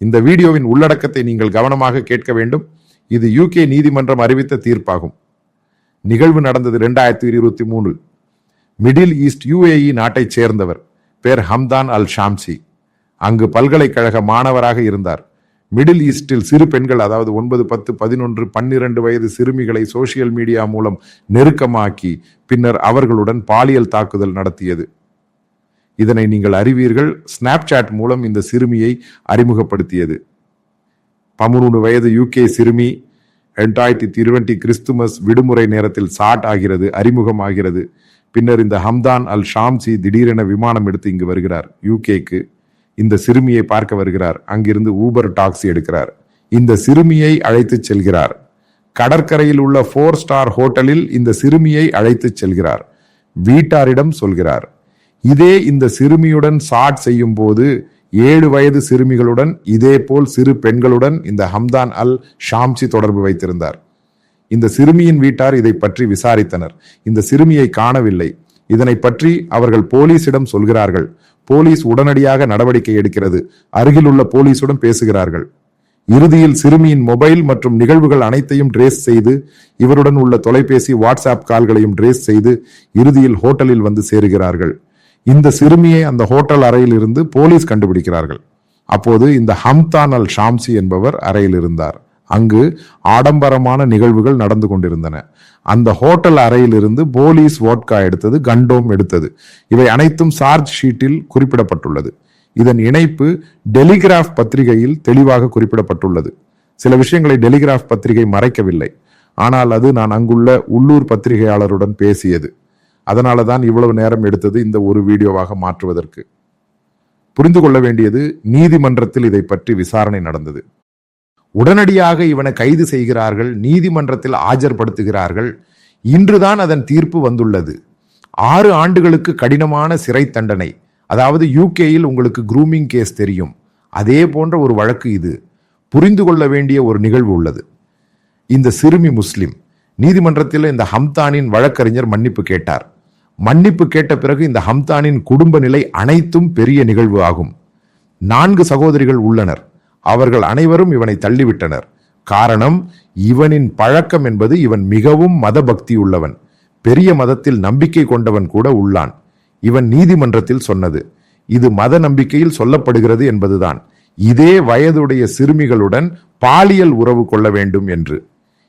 இந்த வீடியோவின் உள்ளடக்கத்தை நீங்கள் கவனமாக கேட்க வேண்டும். இது யூகே நீதிமன்றம் அறிவித்த தீர்ப்பாகும். நிகழ்வு நடந்தது இரண்டாயிரத்தி இருபத்தி மூணு மிடில் ஈஸ்ட் யுஏஇ நாட்டைச் சேர்ந்தவர் பேர் ஹம்தான் அல் ஷாம்சி. அங்கு பல்கலைக்கழக மாணவராக இருந்தார். மிடில் ஈஸ்டில் சிறு பெண்கள் அதாவது ஒன்பது பத்து பதினொன்று பன்னிரண்டு வயது சிறுமிகளை சோசியல் மீடியா மூலம் நெருக்கமாக்கி பின்னர் அவர்களுடன் பாலியல் தாக்குதல் நடத்தியது. இதனை நீங்கள் அறிவீர்கள். ஸ்னாப்சாட் மூலம் இந்த சிறுமியை அறிமுகப்படுத்தியது. பதிமூணு வயது யூகே சிறுமி ரெண்டாயிரத்தி இருபத்தி கிறிஸ்துமஸ் விடுமுறை நேரத்தில் சாட் ஆகிறது அறிமுகமாகிறது. பின்னர் இந்த ஹம்தான் அல் ஷாம்சி திடீரென விமானம் எடுத்து இங்கு வருகிறார். யூகேக்கு இந்த சிறுமியை பார்க்க வருகிறார். அங்கிருந்து ஊபர் டாக்ஸி எடுக்கிறார். இந்த சிறுமியை அழைத்துச் செல்கிறார். கடற்கரையில் உள்ள ஃபோர் ஸ்டார் ஹோட்டலில் இந்த சிறுமியை அழைத்துச் செல்கிறார். வீட்டாரிடம் சொல்கிறார். இதே இந்த சிறுமியுடன் சாட் செய்யும் போது ஏழு வயது சிறுமிகளுடன் இதே போல் சிறு பெண்களுடன் இந்த ஹம்தான் அல் ஷாம்சி தொடர்பு வைத்திருந்தார். இந்த சிறுமியின் வீட்டார் இதை பற்றி விசாரித்தனர். இந்த சிறுமியை காணவில்லை. இதனை பற்றி அவர்கள் போலீசிடம் சொல்கிறார்கள். போலீஸ் உடனடியாக நடவடிக்கை எடுக்கிறது. அருகிலுள்ள போலீசுடன் பேசுகிறார்கள். இறுதியில் சிறுமியின் மொபைல் மற்றும் நிகழ்வுகள் அனைத்தையும் ட்ரேஸ் செய்து இவருடன் உள்ள தொலைபேசி வாட்ஸ்அப் கால்களையும் ட்ரேஸ் செய்து இறுதியில் ஹோட்டலில் வந்து சேருகிறார்கள். இந்த சிறுமியை அந்த ஹோட்டல் அறையில் இருந்து போலீஸ் கண்டுபிடிக்கிறார்கள். அப்போது இந்த ஹம்தான் அல் ஷாம்சி என்பவர் அறையில் இருந்தார். அங்கு ஆடம்பரமான நிகழ்வுகள் நடந்து கொண்டிருந்தன. அந்த ஹோட்டல் அறையிலிருந்து போலீஸ் வோட்கா எடுத்தது கண்டோம் எடுத்தது. இவை அனைத்தும் சார்ஜ் ஷீட்டில் குறிப்பிடப்பட்டுள்ளது. இதன் இணைப்பு டெலிகிராஃப் பத்திரிகையில் தெளிவாக குறிப்பிடப்பட்டுள்ளது. சில விஷயங்களை டெலிகிராஃப் பத்திரிகை மறைக்கவில்லை. ஆனால் அது நான் அங்குள்ள உள்ளூர் பத்திரிகையாளருடன் பேசியது. அதனால தான் இவ்வளவு நேரம் எடுத்தது இந்த ஒரு வீடியோவாக மாற்றுவதற்கு. புரிந்து கொள்ள வேண்டியது நீதிமன்றத்தில் இதை பற்றி விசாரணை நடந்தது. உடனடியாக இவனை கைது செய்கிறார்கள் நீதிமன்றத்தில் ஆஜர்படுத்துகிறார்கள். இன்றுதான் அதன் தீர்ப்பு வந்துள்ளது. ஆறு ஆண்டுகளுக்கு கடினமான சிறை தண்டனை. அதாவது யூகேயில் உங்களுக்கு குரூமிங் கேஸ் தெரியும். அதே போன்ற ஒரு வழக்கு இது. புரிந்து கொள்ள வேண்டிய ஒரு நிகழ்வு உள்ளது. இந்த சிறுமி முஸ்லிம். நீதிமன்றத்தில் இந்த ஹம்தானின் வழக்கறிஞர் மன்னிப்பு கேட்டார். மன்னிப்பு கேட்ட பிறகு இந்த ஹம்தானின் குடும்ப நிலை அனைத்தும் பெரிய நிகழ்வு ஆகும். நான்கு சகோதரிகள் உள்ளனர். அவர்கள் அனைவரும் இவனை தள்ளிவிட்டனர். காரணம் இவனின் பழக்கம் என்பது இவன் மிகவும் மத பக்தி உள்ளவன். பெரிய மதத்தில் நம்பிக்கை கொண்டவன் கூட உள்ளான். இவன் நீதிமன்றத்தில் சொன்னது. இது மத நம்பிக்கையில் சொல்லப்படுகிறது என்பதுதான். இதே வயதுடைய சிறுமிகளுடன் பாலியல் உறவு கொள்ள வேண்டும் என்று.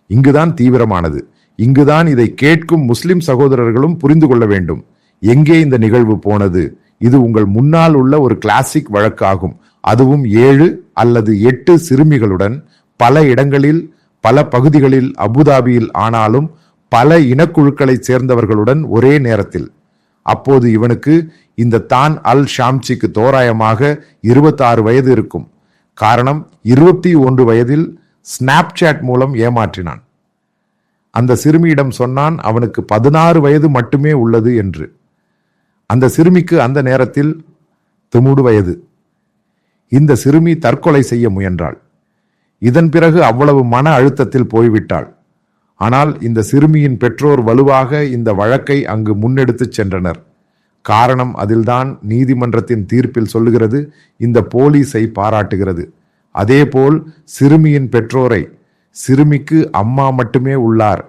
இங்குதான் தீவிரமானது. இங்குதான் இதை கேட்கும் முஸ்லிம் சகோதரர்களும் புரிந்து கொள்ள வேண்டும். எங்கே இந்த நிகழ்வு போனது? இது உங்கள் முன்னால் உள்ள ஒரு கிளாசிக் வழக்காகும். அதுவும் ஏழு அல்லது எட்டு சிறுமிகளுடன் பல இடங்களில் பல பகுதிகளில் அபுதாபியில் ஆனாலும் பல இனக்குழுக்களைச் சேர்ந்தவர்களுடன் ஒரே நேரத்தில். அப்போது இவனுக்கு இந்த தான் அல் ஷாம்சிக்கு தோராயமாக இருபத்தாறு வயது இருக்கும். காரணம் இருபத்தி ஒன்று வயதில் ஸ்னாப்சாட் மூலம் ஏமாற்றினான். அந்த சிறுமியிடம் சொன்னான் அவனுக்கு பதினாறு வயது மட்டுமே உள்ளது என்று. அந்த சிறுமிக்கு அந்த நேரத்தில் தொண்ணூறு வயது. இந்த சிறுமி தற்கொலை செய்ய முயன்றாள். இதன் பிறகு அவ்வளவு மன அழுத்தத்தில் போய்விட்டாள். ஆனால் இந்த சிறுமியின் பெற்றோர் வலுவாக இந்த வழக்கை அங்கு முன்னெடுத்துச் சென்றனர். காரணம் அதில்தான் நீதிமன்றத்தின் தீர்ப்பில் சொல்லுகிறது இந்த போலீஸை பாராட்டுகிறது. அதேபோல் சிறுமியின் பெற்றோரை சிறுமிக்கு அம்மா மட்டுமே உள்ளார்.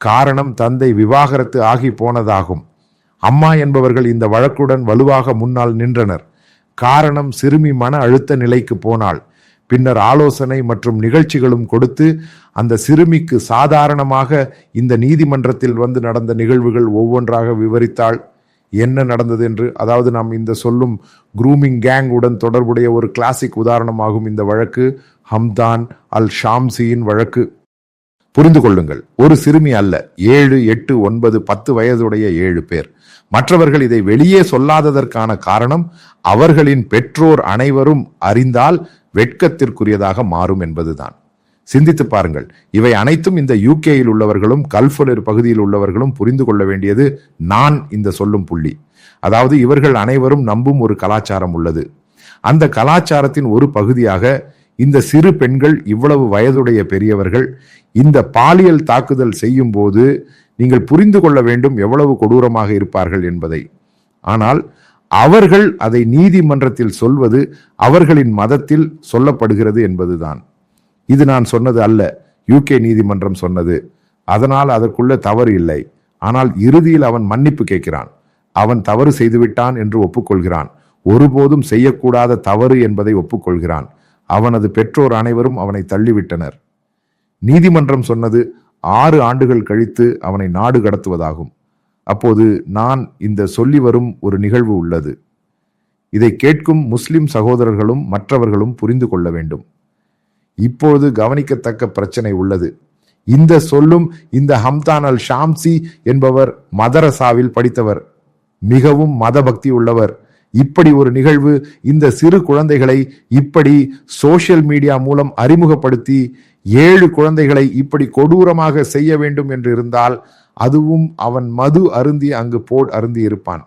காரணம் தந்தை விவாகரத்து ஆகி போனதாகும். அம்மா என்பவர்கள் இந்த வழக்குடன் வலுவாக முன்னால் நின்றனர். காரணம் சிறுமி மன அழுத்த நிலைக்கு போனாள். பின்னர் ஆலோசனை மற்றும் நிகழ்ச்சிகளும் கொடுத்து அந்த சிறுமிக்கு சாதாரணமாக இந்த நீதிமன்றத்தில் வந்து நடந்த நிகழ்வுகள் ஒவ்வொன்றாக விவரித்தாள். என்ன நடந்தது என்று அதாவது நாம் இந்த சொல்லும் குரூமிங் கேங் உடன் தொடர்புடைய ஒரு கிளாசிக் உதாரணமாகும் இந்த வழக்கு. ஹம்தான் அல் ஷாம்சியின் வழக்கு. புரிந்து கொள்ளுங்கள் ஒரு சிறுமி அல்ல ஏழு எட்டு ஒன்பது பத்து வயதுடைய ஏழு பேர். மற்றவர்கள் இதை வெளியே சொல்லாததற்கான காரணம் அவர்களின் பெற்றோர் அனைவரும் அறிந்தால் வெட்கத்திற்குரியதாக மாறும் என்பதுதான். சிந்தித்து பாருங்கள் இவை அனைத்தும் இந்த யூகேயில் உள்ளவர்களும் கல்ஃபுலர் பகுதியில் உள்ளவர்களும் புரிந்து கொள்ள வேண்டியது நான் இந்த சொல்லும் புள்ளி. அதாவது இவர்கள் அனைவரும் நம்பும் ஒரு கலாச்சாரம் உள்ளது. அந்த கலாச்சாரத்தின் ஒரு பகுதியாக இந்த சிறு பெண்கள் இவ்வளவு வயதுடைய பெரியவர்கள் இந்த பாலியல் தாக்குதல் செய்யும் போது நீங்கள் புரிந்து கொள்ள வேண்டும் எவ்வளவு கொடூரமாக இருப்பார்கள் என்பதை. ஆனால் அவர்கள் அதை நீதிமன்றத்தில் சொல்வது அவர்களின் மதத்தில் சொல்லப்படுகிறது என்பதுதான். இது நான் சொன்னது அல்ல. யூகே நீதிமன்றம் சொன்னது. அதனால் அதற்குள்ள தவறு இல்லை. ஆனால் இறுதியில் அவன் மன்னிப்பு கேட்கிறான். அவன் தவறு செய்துவிட்டான் என்று ஒப்புக்கொள்கிறான். ஒருபோதும் செய்யக்கூடாத தவறு என்பதை ஒப்புக்கொள்கிறான். அவனது பெற்றோர் அனைவரும் அவனை தள்ளிவிட்டனர். நீதிமன்றம் சொன்னது ஆறு ஆண்டுகள் கழித்து அவனை நாடு கடத்துவதாகும். அப்போது நான் இந்த சொல்லி வரும் ஒரு நிகழ்வு உள்ளது. இதை கேட்கும் முஸ்லிம் சகோதரர்களும் மற்றவர்களும் புரிந்து கொள்ள வேண்டும். இப்போது கவனிக்கத்தக்க பிரச்சனை உள்ளது. இந்த சொல்லும் இந்த ஹம்தான் அல் ஷாம்சி என்பவர் மதரசாவில் படித்தவர். மிகவும் மதபக்தி உள்ளவர். இப்படி ஒரு நிகழ்வு இந்த சிறு குழந்தைகளை இப்படி சோஷியல் மீடியா மூலம் அறிமுகப்படுத்தி ஏழு குழந்தைகளை இப்படி கொடூரமாக செய்ய வேண்டும் என்று இருந்தால் அதுவும் அவன் மது அருந்தி அங்கு போட் அருந்தி இருப்பான்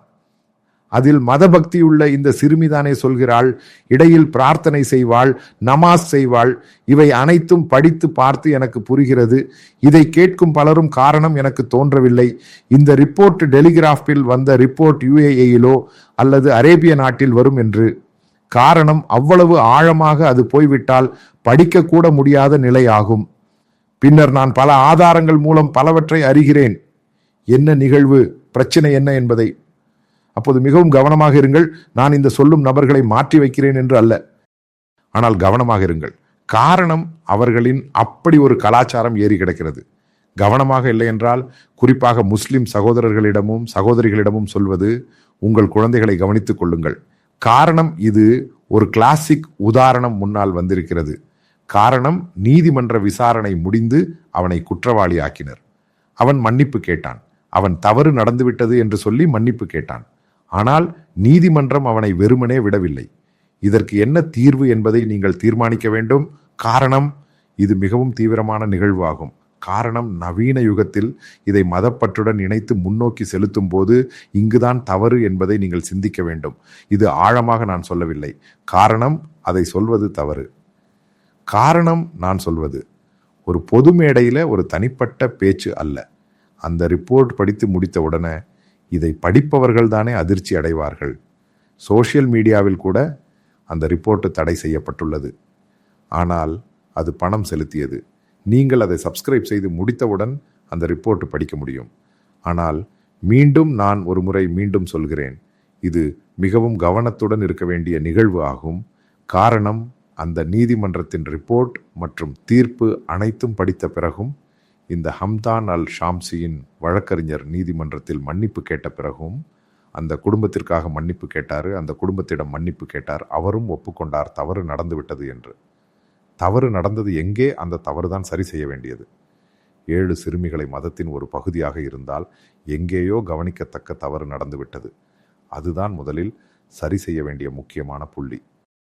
அதில் மதபக்தியுள்ள இந்த சிறுமிதானே சொல்கிறாள் இடையில் பிரார்த்தனை செய்வாள் நமாஸ் செய்வாள். இவை அனைத்தும் படித்து பார்த்து எனக்கு புரிகிறது. இதை கேட்கும் பலரும் காரணம் எனக்கு தோன்றவில்லை. இந்த ரிப்போர்ட் டெலிகிராஃபில் வந்த ரிப்போர்ட் யுஏஏயிலோ அல்லது அரேபிய நாட்டில் வரும் என்று. காரணம் அவ்வளவு ஆழமாக அது போய்விட்டால் படிக்கக்கூட முடியாத நிலை ஆகும் பின்னர் நான் பல ஆதாரங்கள் மூலம் பலவற்றை அறிகிறேன். என்ன நிகழ்வு? பிரச்சனை என்ன என்பதை. அப்போது மிகவும் கவனமாக இருங்கள். நான் இந்த சொல்லும் நபர்களை மாற்றி வைக்கிறேன் என்று அல்ல. ஆனால் கவனமாக இருங்கள். காரணம் அவர்களின் அப்படி ஒரு கலாச்சாரம் ஏறி கிடக்கிறது. கவனமாக இல்லை என்றால் குறிப்பாக முஸ்லிம் சகோதரர்களிடமும் சகோதரிகளிடமும் சொல்வது உங்கள் குழந்தைகளை கவனித்துக் கொள்ளுங்கள். காரணம் இது ஒரு கிளாசிக் உதாரணம் முன்னால் வந்திருக்கிறது. காரணம் நீதிமன்ற விசாரணை முடிந்து அவனை குற்றவாளி ஆக்கினர். அவன் மன்னிப்பு கேட்டான். அவன் தவறு நடந்துவிட்டது என்று சொல்லி மன்னிப்பு கேட்டான். ஆனால் நீதிமன்றம் அவனை வெறுமனே விடவில்லை. இதற்கு என்ன தீர்வு என்பதை நீங்கள் தீர்மானிக்க வேண்டும். காரணம் இது மிகவும் தீவிரமான நிகழ்வாகும். காரணம் நவீன யுகத்தில் இதை மதப்பற்றுடன் இணைத்து முன்னோக்கி செலுத்தும் போது இங்குதான் தவறு என்பதை நீங்கள் சிந்திக்க வேண்டும். இது ஆழமாக நான் சொல்லவில்லை. காரணம் அதை சொல்வது தவறு. காரணம் நான் சொல்வது ஒரு பொது மேடையில் ஒரு தனிப்பட்ட பேச்சு அல்ல. அந்த ரிப்போர்ட் படித்து முடித்த உடனே இதை படிப்பவர்கள் தானே அதிர்ச்சி அடைவார்கள். சோஷியல் மீடியாவில் கூட அந்த ரிப்போர்ட்டு தடை செய்யப்பட்டுள்ளது. ஆனால் அது பணம் செலுத்தியது. நீங்கள் அதை சப்ஸ்கிரைப் செய்து முடித்தவுடன் அந்த ரிப்போர்ட் படிக்க முடியும். ஆனால் மீண்டும் நான் ஒரு முறை மீண்டும் சொல்கிறேன். இது மிகவும் கவனத்துடன் இருக்க வேண்டிய நிகழ்வு ஆகும். காரணம் அந்த நீதிமன்றத்தின் ரிப்போர்ட் மற்றும் தீர்ப்பு அனைத்தும் படித்த பிறகும் இந்த ஹம்தான் அல் ஷாம்சியின் வழக்கறிஞர் நீதிமன்றத்தில் மன்னிப்பு கேட்ட பிறகும் அந்த குடும்பத்திற்காக மன்னிப்பு கேட்டார் அந்த குடும்பத்திடம் மன்னிப்பு கேட்டார். அவரும் ஒப்புக்கொண்டார் தவறு நடந்துவிட்டது என்று. தவறு நடந்தது எங்கே? அந்த தவறு தான் சரி செய்ய வேண்டியது. ஏழு சிறுமிகளை மதத்தின் ஒரு பகுதியாக இருந்தால் எங்கேயோ கவனிக்கத்தக்க தவறு நடந்துவிட்டது. அதுதான் முதலில் சரி செய்ய வேண்டிய முக்கியமான புள்ளி.